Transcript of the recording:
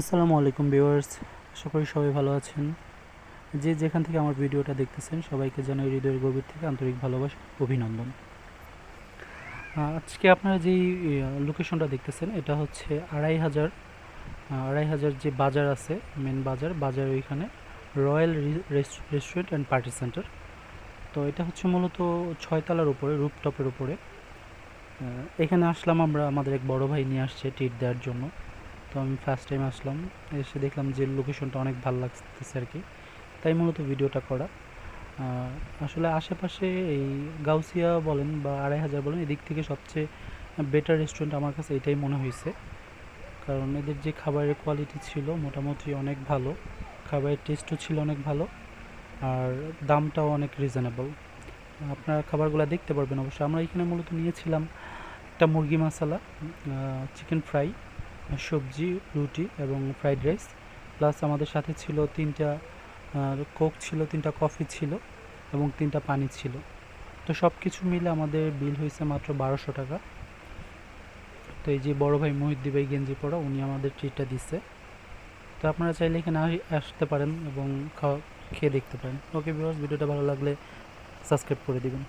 আসসালামু আলাইকুম ভিউয়ার্স করি সবাই ভালো আছেন। যে যেখান থেকে আমার ভিডিওটা দেখতেছেন, সবাইকে জানাই হৃদয়ের গভীর থেকে আন্তরিক ভালোবাসা, অভিনন্দন। আজকে আপনারা যেই লোকেশনটা দেখতেছেন, এটা হচ্ছে আড়াই হাজার আড়াই হাজার যে বাজার আছে মেন বাজার বাজার ওইখানে royal restaurant and party centre তো এটা হচ্ছে মূলত ছয়তলার উপরে রুপটপের উপরে। এখানে আসলাম আমরা, আমাদের এক বড় ভাই নিয়ে আসছে ট্রিট দেওয়ার জন্য। তো আমি ফার্স্ট টাইম আসলাম। এসে দেখলাম যে লোকেশনটা অনেক ভালো লাগতেছে আর কি তাই মূলত ভিডিওটা করা। আসলে আশেপাশে এই গাউসিয়া বলেন বা আড়াই হাজার বলেন, এদিক থেকে সবচেয়ে বেটার রেস্টুরেন্ট আমার কাছে এটাই মনে হয়েছে। কারণ এদের যে খাবারের কোয়ালিটি ছিল মোটামুটি অনেক ভালো, খাবারের টেস্টও ছিল অনেক ভালো, আর দামটাও অনেক রিজনেবল আপনারা খাবারগুলো দেখতে পারবেন অবশ্যই। আমরা এখানে মূলত নিয়েছিলাম একটা মুরগি মশলা চিকেন ফ্রাই সবজি, রুটি এবং ফ্রাইড রাইস। প্লাস আমাদের সাথে ছিল তিনটা কোক ছিল, তিনটা কফি ছিল এবং তিনটা পানি ছিল। তো সব কিছু মিলে আমাদের বিল হয়েছে মাত্র বারোশো টাকা। তো এই যে বড় ভাই মহিদ্দি ভাই গেঞ্জি পরা, উনি আমাদের ট্রিটটা দিচ্ছে তো আপনারা চাইলে এখানে আস- আসতে পারেন এবং খাওয়া, খেয়ে দেখতে পারেন। ওকে বিকজ ভিডিওটা ভালো লাগলে সাবস্ক্রাইব করে দিবেন।